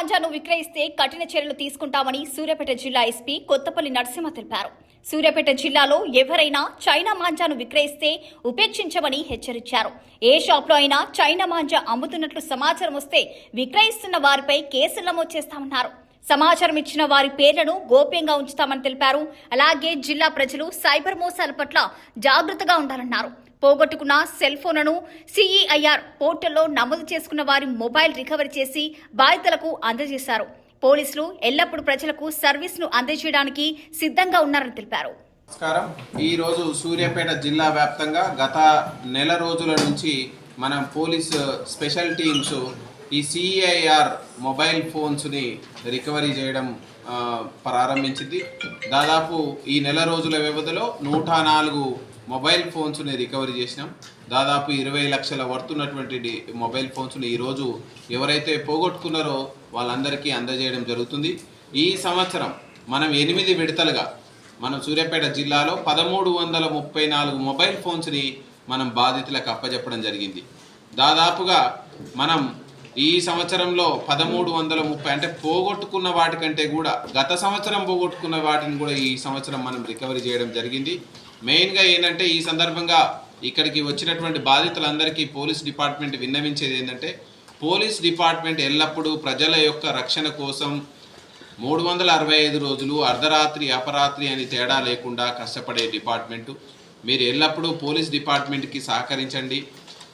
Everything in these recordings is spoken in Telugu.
మాంజాను విక్రయిస్తే కఠిన చర్యలు తీసుకుంటామని సూర్యాపేట జిల్లా ఎస్పీ కొత్తపల్లి నరసింహ తెలిపారు. సూర్యాపేట జిల్లాలో ఎవరైనా చైనా మాంజాను విక్రయిస్తే ఉపేక్షించమని హెచ్చరించారు. ఏ షాప్లో అయినా చైనా మాంజా అమ్ముతున్నట్లు సమాచారం వస్తే విక్రయిస్తున్న వారిపై కేసులు నమోదు చేస్తామన్నారు. సమాచారం ఇచ్చిన వారి పేర్లను గోప్యంగా ఉంచుతామని తెలిపారు. అలాగే జిల్లా ప్రజలు సైబర్ మోసాల పట్ల జాగ్రత్తగా ఉండాలన్నారు. పోగొట్టుకున్న సెల్ ఫోన్లను సిఈఐఆర్ పోర్టల్లో నమోదు చేసుకున్న వారి మొబైల్ రికవరీ చేసి బాధితులకు అందజేశారు. పోలీసులు ఎల్లప్పుడూ ప్రజలకు సర్వీస్ను అందజేయడానికి సిద్ధంగా ఉన్నారని తెలిపారు. నమస్కారం. ఈరోజు సూర్యాపేట జిల్లా వ్యాప్తంగా గత నెల రోజుల నుంచి మనం పోలీస్ స్పెషల్ టీమ్స్ ఈ సిఐఆర్ మొబైల్ ఫోన్స్ని రికవరీ చేయడం ప్రారంభించింది. దాదాపు ఈ నెల రోజుల వ్యవధిలో నూట నాలుగు మొబైల్ ఫోన్స్ని రికవరీ చేసినాం. దాదాపు ఇరవై లక్షల వర్తున్నటువంటి మొబైల్ ఫోన్స్ని ఈరోజు ఎవరైతే పోగొట్టుకున్నారో వాళ్ళందరికీ అందజేయడం జరుగుతుంది. ఈ సంవత్సరం మనం ఎనిమిది విడతలుగా మనం సూర్యాపేట జిల్లాలో పదమూడు వందల ముప్పై నాలుగు మొబైల్ ఫోన్స్ని మనం బాధితులకు అప్పచెప్పడం జరిగింది. దాదాపుగా మనం ఈ సంవత్సరంలో పదమూడు వందల ముప్పై అంటే పోగొట్టుకున్న వాటికంటే కూడా గత సంవత్సరం పోగొట్టుకున్న వాటిని కూడా ఈ సంవత్సరం మనం రికవరీ చేయడం జరిగింది. మెయిన్గా ఏంటంటే ఈ సందర్భంగా ఇక్కడికి వచ్చినటువంటి బాధితులందరికీ పోలీస్ డిపార్ట్మెంట్ విన్నవించేది ఏంటంటే పోలీస్ డిపార్ట్మెంట్ ఎల్లప్పుడూ ప్రజల యొక్క రక్షణ కోసం మూడు వందల అరవై ఐదు రోజులు అర్ధరాత్రి అపరాత్రి అని తేడా లేకుండా కష్టపడే డిపార్ట్మెంటు. మీరు ఎల్లప్పుడూ పోలీస్ డిపార్ట్మెంట్కి సహకరించండి.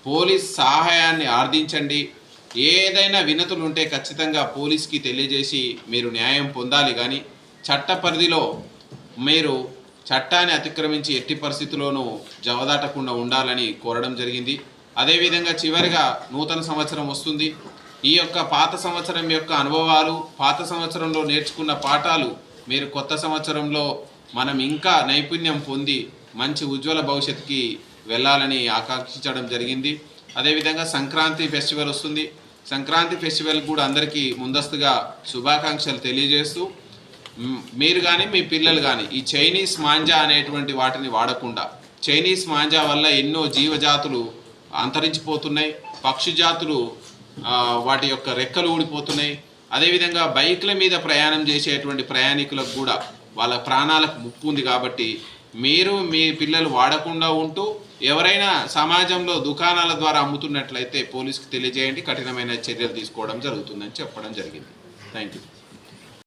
పోలీస్ సహాయాన్ని ఆర్దించండి ఏదైనా వినతులు ఉంటే ఖచ్చితంగా పోలీస్కి తెలియజేసి మీరు న్యాయం పొందాలి. కానీ చట్ట పరిధిలో మీరు చట్టాన్ని అతిక్రమించి ఎట్టి పరిస్థితుల్లోనూ జవదాటకుండా ఉండాలని కోరడం జరిగింది. అదేవిధంగా చివరిగా నూతన సంవత్సరం వస్తుంది. ఈ యొక్క పాత సంవత్సరం యొక్క అనుభవాలు పాత సంవత్సరంలో నేర్చుకున్న పాఠాలు మీరు కొత్త సంవత్సరంలో మనం ఇంకా నైపుణ్యం పొంది మంచి ఉజ్వల భవిష్యత్తుకి వెళ్ళాలని ఆకాంక్షించడం జరిగింది. అదేవిధంగా సంక్రాంతి ఫెస్టివల్ వస్తుంది. సంక్రాంతి ఫెస్టివల్ కూడా అందరికీ ముందస్తుగా శుభాకాంక్షలు తెలియజేస్తూ మీరు కానీ మీ పిల్లలు కానీ ఈ చైనీస్ మాంజా అనేటువంటి వాటిని వాడకుండా చైనీస్ మాంజా వల్ల ఎన్నో జీవజాతులు అంతరించిపోతున్నాయి పక్షి జాతులు వాటి యొక్క రెక్కలు ఊడిపోతున్నాయి. అదేవిధంగా బైక్ల మీద ప్రయాణం చేసేటువంటి ప్రయాణికులకు కూడా వాళ్ళ ప్రాణాలకు ముప్పు ఉంది కాబట్టి మీరు మీ పిల్లలు వాడకుండా ఉంటూ ఎవరైనా సమాజంలో దుకాణాల ద్వారా అమ్ముతున్నట్లయితే పోలీసుకు తెలియజేయండి కఠినమైన చర్యలు తీసుకోవడం జరుగుతుందని చెప్పడం జరిగింది. Thank you